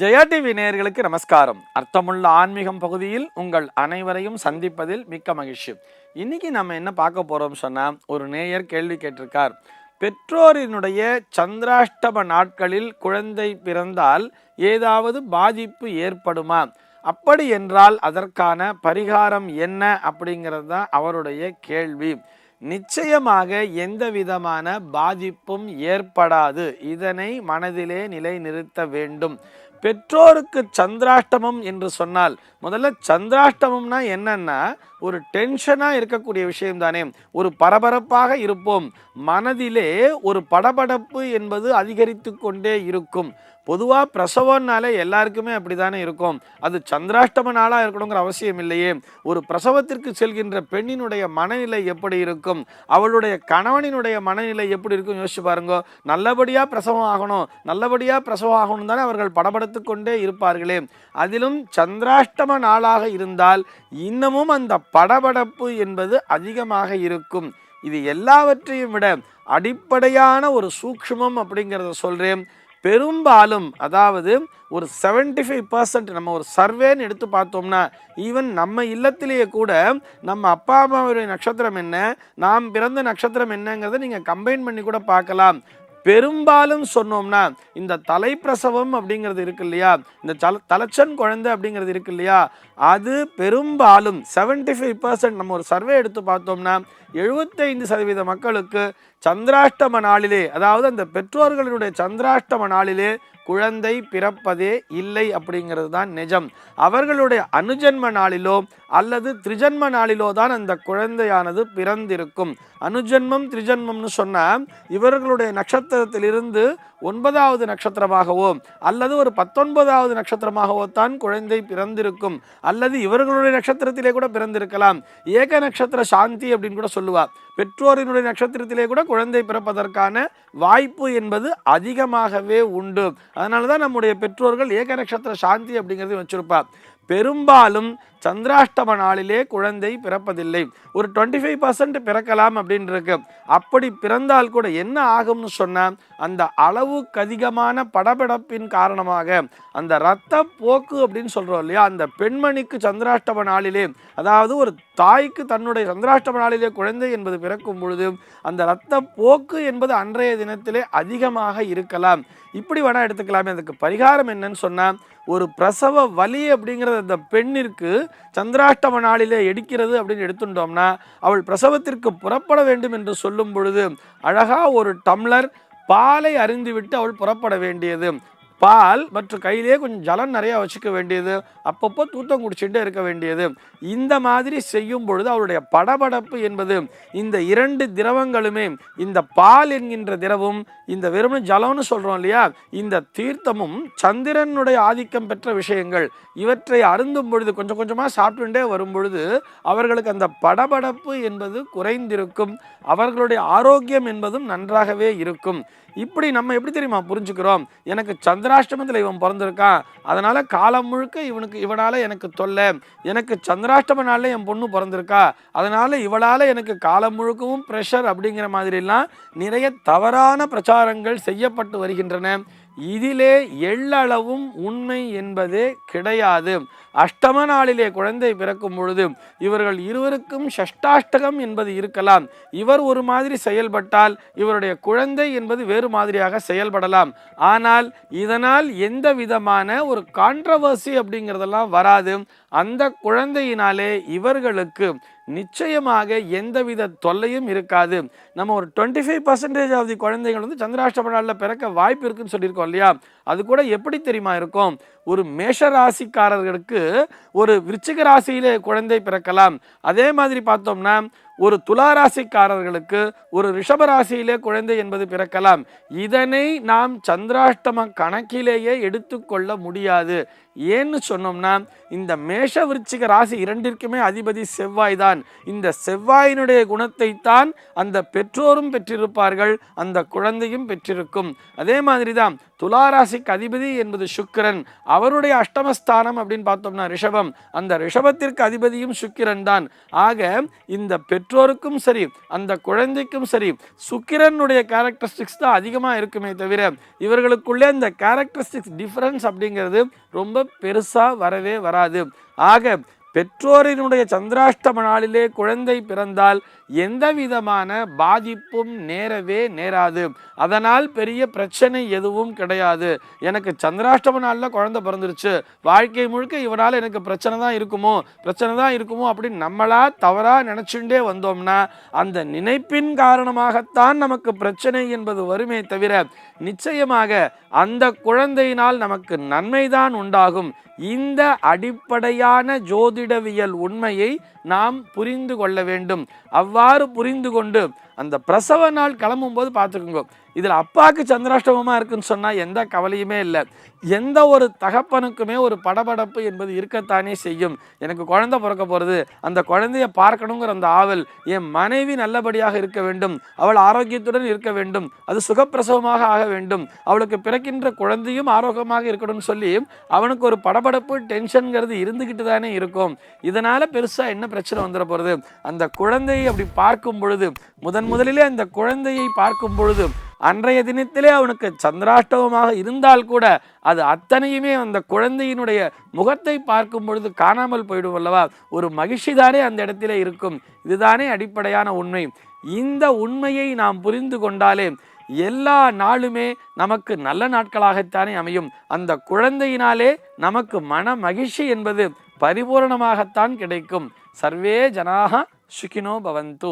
Jaya TV நேயர்களுக்கு நமஸ்காரம். அர்த்தமுள்ள ஆன்மீகம் பகுதியில் உங்கள் அனைவரையும் சந்திப்பதில் மிக்க மகிழ்ச்சி. இன்னைக்கு நம்ம என்ன பார்க்க போறோம் சொன்னா ஒரு நேயர் கேள்வி கேட்டிருக்கார். பெற்றோரினுடைய சந்திராஷ்டம நாட்களில் குழந்தை பிறந்தால் ஏதாவது பாதிப்பு ஏற்படுமா? அப்படி என்றால் அதற்கான பரிகாரம் என்ன அப்படிங்கிறது தான் அவருடைய கேள்வி. நிச்சயமாக எந்த விதமான பாதிப்பும் ஏற்படாது. இதனை மனதிலே நிலைநிறுத்த வேண்டும். பெற்றோருக்கு சந்திராஷ்டமம் என்று சொன்னால் முதல்ல சந்திராஷ்டமம்னா என்னன்னா ஒரு டென்ஷனாக இருக்கக்கூடிய விஷயம் தானே ஒரு பரபரப்பாக இருப்போம். மனதிலே ஒரு படபடப்பு என்பது அதிகரித்து கொண்டே இருக்கும். பொதுவாக பிரசவம்னாலே எல்லாருக்குமே அப்படி தானே இருக்கும். அது சந்திராஷ்டம நாளாக இருக்கணுங்கிற அவசியம் இல்லையே. ஒரு பிரசவத்திற்கு செல்கின்ற பெண்ணினுடைய மனநிலை எப்படி இருக்கும்? அவளுடைய கணவனினுடைய மனநிலை எப்படி இருக்கும்? யோசிச்சு பாருங்க. நல்லபடியாக பிரசவம் ஆகணும். நல்லபடியாக பிரசவம் ஆகணும் தானே அவர்கள் படபடுத்து கொண்டே இருப்பார்களே. அதிலும் சந்திராஷ்டம நாளாக இருந்தால் இன்னமும் அந்த படபடப்பு என்பது அதிகமாக இருக்கும். இது எல்லாவற்றையும் விட அடிப்படையான ஒரு சூக்ஷ்மம் அப்படிங்கிறத சொல்கிறேன் பெரும்பாலும் அதாவது ஒரு 75% ஃபைவ் பர்சன்ட் நம்ம ஒரு சர்வேன்னு எடுத்து பார்த்தோம்னா ஈவன் நம்ம இல்லத்திலேயே கூட நம்ம அப்பா அம்மாவுடைய நட்சத்திரம் என்ன நாம் பிறந்த நட்சத்திரம் என்னங்கிறத நீங்கள் கம்பைன் பண்ணி கூட பார்க்கலாம். பெரும்பாலும் சொன்னோம்னா இந்த தலைப்பிரசவம் அப்படிங்கிறது இருக்கு இல்லையா? இந்த தல தலைச்சன் குழந்தை அப்படிங்கிறது இருக்கு இல்லையா? அது பெரும்பாலும் 75% ஃபைவ் பர்சன்ட் நம்ம ஒரு சர்வே எடுத்து பார்த்தோம்னா எழுபத்தைந்து சதவீத மக்களுக்கு சந்திராஷ்டம நாளிலே அதாவது அந்த பெற்றோர்களுடைய சந்திராஷ்டம நாளிலே குழந்தை பிறப்பதே இல்லை அப்படிங்கிறது தான் நிஜம். அவர்களுடைய அனுஜன்ம நாளிலோ அல்லது திரிஜன்ம நாளிலோ தான் அந்த குழந்தையானது பிறந்திருக்கும். அனுஜன்மம் திரிஜன்மம்னு சொன்னால் இவர்களுடைய நட்சத்திரத்திலிருந்து ஒன்பதாவது நட்சத்திரமாகவோ அல்லது ஒரு பத்தொன்பதாவது நட்சத்திரமாகவோ தான் குழந்தை பிறந்திருக்கும். அல்லது இவர்களுடைய நட்சத்திரத்திலே கூட பிறந்திருக்கலாம். ஏக நட்சத்திர சாந்தி அப்படின்னு கூட சொல்லுவா. பெற்றோரினுடைய நட்சத்திரத்திலே கூட குழந்தை பிறப்பதற்கான வாய்ப்பு என்பது அதிகமாகவே உண்டு. அதனால தான் நம்முடைய பெற்றோர்கள் ஏக நட்சத்திர சாந்தி அப்படிங்கிறது வச்சிருப்பா பெரும்பாலும் சந்திராஷ்டம நாளிலே குழந்தை பிறப்பதில்லை. ஒரு டுவெண்ட்டி ஃபைவ் பர்சன்ட் பிறக்கலாம் அப்படின்னு இருக்கு அப்படி பிறந்தால் கூட என்ன ஆகும்னு சொன்னால் அந்த அளவுக்கு அதிகமான படபடப்பின் காரணமாக அந்த இரத்த போக்கு அப்படின்னு சொல்கிறோம் இல்லையா அந்த பெண்மணிக்கு சந்திராஷ்டம நாளிலே அதாவது ஒரு தாய்க்கு தன்னுடைய சந்திராஷ்டம நாளிலே குழந்தை என்பது பிறக்கும் பொழுது அந்த இரத்த போக்கு என்பது அன்றைய தினத்திலே அதிகமாக இருக்கலாம். இப்படி வேணா எடுத்துக்கலாமே அதுக்கு பரிகாரம் என்னன்னு சொன்னால் ஒரு பிரசவ வலி அப்படிங்கிறத அந்த பெண்ணிற்கு சந்திராஷ்டம நாளிலே எடுக்கிறது அப்படின்னு எடுத்துட்டோம்னா அவள் பிரசவத்திற்கு புறப்பட வேண்டும் என்று சொல்லும் பொழுது அழகா ஒரு டம்ளர் பாலை அறிந்துவிட்டு அவள் புறப்பட வேண்டியது. பால் மற்றும் கையிலே கொஞ்சம் ஜலம் நிறையா வச்சுக்க வேண்டியது அப்பப்போ தூத்தம் குடிச்சுட்டே இருக்க வேண்டியது. இந்த மாதிரி செய்யும் பொழுது அவருடைய படபடப்பு என்பது இந்த இரண்டு திரவங்களுமே இந்த பால் என்கின்ற திரவம் இந்த வெறும் ஜலம்னு சொல்கிறோம் இல்லையா இந்த தீர்த்தமும் சந்திரனுடைய ஆதிக்கம் பெற்ற விஷயங்கள் இவற்றை அருந்தும் பொழுது கொஞ்சம் கொஞ்சமாக சாப்பிட்டுட்டே வரும் பொழுது அவர்களுக்கு அந்த படபடப்பு என்பது குறைந்திருக்கும் அவர்களுடைய ஆரோக்கியம் என்பதும் நன்றாகவே இருக்கும். இப்படி நம்ம எப்படி தெரியுமா புரிஞ்சுக்கிறோம்? எனக்கு சந்திராஷ்டமத்தில் இவன் பிறந்திருக்கான். அதனால் காலம் முழுக்க இவனுக்கு இவனால் எனக்கு தொல்லை. எனக்கு சந்திராஷ்டம நாளில் என் பொண்ணு பிறந்திருக்கா. அதனால் இவளால் எனக்கு காலம் முழுக்கவும் ப்ரெஷர் அப்படிங்கிற மாதிரிலாம் நிறைய தவறான பிரச்சாரங்கள் செய்யப்பட்டு வருகின்றன. இதிலே எள்ளளவும் உண்மை என்பதே கிடையாது. அஷ்டம நாளிலே குழந்தை பிறக்கும் பொழுது இவர்கள் இருவருக்கும் ஷஷ்டாஷ்டகம் என்பது இருக்கலாம். இவர் ஒரு மாதிரி செயல்பட்டால் இவருடைய குழந்தை என்பது வேறு மாதிரியாக செயல்படலாம். ஆனால் இதனால் எந்த விதமான ஒரு கான்ட்ரவர்சி அப்படிங்கிறதெல்லாம் வராது. அந்த குழந்தையினாலே இவர்களுக்கு நிச்சயமாக எந்தவித தொல்லையும் இருக்காது. நம்ம ஒரு twenty five percentage of the குழந்தைகள் வந்து சந்திராஷ்டம பிறக்க வாய்ப்பு இருக்குன்னு சொல்லியிருக்கோம் இல்லையா? அது கூட எப்படி தெரியுமா இருக்கும்? ஒரு மேஷ ராசிக்காரர்களுக்கு ஒரு விருச்சிக ராசியிலே குழந்தை பிறக்கலாம். அதே மாதிரி பார்த்தோம்னா ஒரு துளாராசிக்காரர்களுக்கு ஒரு ரிஷபராசியிலே குழந்தை என்பது பிறக்கலாம். இதனை நாம் சந்திராஷ்டம கணக்கிலேயே எடுத்துக்கொள்ள முடியாது. ஏன்னு சொன்னோம்னா இந்த மேஷ விருச்சிக ராசி இரண்டிற்குமே அதிபதி செவ்வாய் தான் இந்த செவ்வாயினுடைய குணத்தை தான் அந்த பெற்றோரும் பெற்றிருப்பார்கள் அந்த குழந்தையும் பெற்றிருக்கும். அதே மாதிரி தான் துளாராசிக்கு அதிபதி என்பது சுக்கிரன். அவருடைய அஷ்டமஸ்தானம் அப்படின்னு பார்த்தோம்னா ரிஷபம். அந்த ரிஷபத்திற்கு அதிபதியும் சுக்கிரன் தான் ஆக இந்த பெற்றோருக்கும் சரி அந்த குழந்தைக்கும் சரி சுக்கிரனுடைய கேரக்டரிஸ்டிக்ஸ் தான் அதிகமாக இருக்குமே தவிர இவர்களுக்குள்ளே இந்த கேரக்டரிஸ்டிக்ஸ் டிஃபரன்ஸ் அப்படிங்கிறது ரொம்ப பெருசாக வரவே வராது. ஆக பெற்றோரினுடைய சந்திராஷ்டம நாளிலே குழந்தை பிறந்தால் எந்த விதமான பாதிப்பும் நேரவே நேராது. அதனால் பெரிய பிரச்சனை எதுவும் கிடையாது. எனக்கு சந்திராஷ்டம நாளில் குழந்தை பிறந்துருச்சு. வாழ்க்கை முழுக்க இவனால் எனக்கு பிரச்சனை தான் இருக்குமோ? பிரச்சனை தான் இருக்குமோ? அப்படின்னு நம்மளா தவறாக நினச்சுட்டே வந்தோம்னா அந்த நினைப்பின் காரணமாகத்தான் நமக்கு பிரச்சனை என்பது வருமே தவிர நிச்சயமாக அந்த குழந்தையினால் நமக்கு நன்மைதான் உண்டாகும். இந்த அடிப்படையான ஜோதி ஜோதிடவியல் உண்மையை நாம் புரிந்து கொள்ள வேண்டும். அவ்வாறு புரிந்து கொண்டு அந்த பிரசவ நாள் கிளம்பும்போது பார்த்துக்கோங்க. இதில் அப்பாவுக்கு சந்திராஷ்டமமாக இருக்குன்னு சொன்னால் எந்த கவலையுமே இல்லை. எந்த ஒரு தகப்பனுக்குமே ஒரு படபடப்பு என்பது இருக்கத்தானே செய்யும். எனக்கு குழந்தை பிறக்க போகிறது அந்த குழந்தைய பார்க்கணுங்கிற அந்த ஆவல் என் மனைவி நல்லபடியாக இருக்க வேண்டும். அவள் ஆரோக்கியத்துடன் இருக்க வேண்டும். அது சுகப்பிரசவமாக ஆக வேண்டும். அவளுக்கு பிறக்கின்ற குழந்தையும் ஆரோக்கியமாக இருக்கணும்னு சொல்லி அவனுக்கு ஒரு படபடப்பு டென்ஷனுங்கிறது இருந்துக்கிட்டு தானே இருக்கும். இதனால் பெருசாக என்ன பிரச்சனை வந்துட போகிறது அந்த குழந்தையை அப்படி பார்க்கும் பொழுது முதன் முதலிலே அந்த குழந்தையை பார்க்கும் பொழுது அன்றைய தினத்திலே அவனுக்கு சந்திராஷ்டவமாக இருந்தால் கூட அது அத்தனையுமே அந்த குழந்தையினுடைய முகத்தை பார்க்கும் பொழுது காணாமல் போயிடும் அல்லவா? ஒரு மகிழ்ச்சி தானே அந்த இடத்திலே இருக்கும். இதுதானே அடிப்படையான உண்மை. இந்த உண்மையை நாம் புரிந்து கொண்டாலே எல்லா நாளுமே நமக்கு நல்ல நாட்களாகத்தானே அமையும். அந்த குழந்தையினாலே நமக்கு மன மகிழ்ச்சி என்பது பரிபூரணமாகத்தான் கிடைக்கும். சர்வே ஜனாக சுகினோ பவந்து.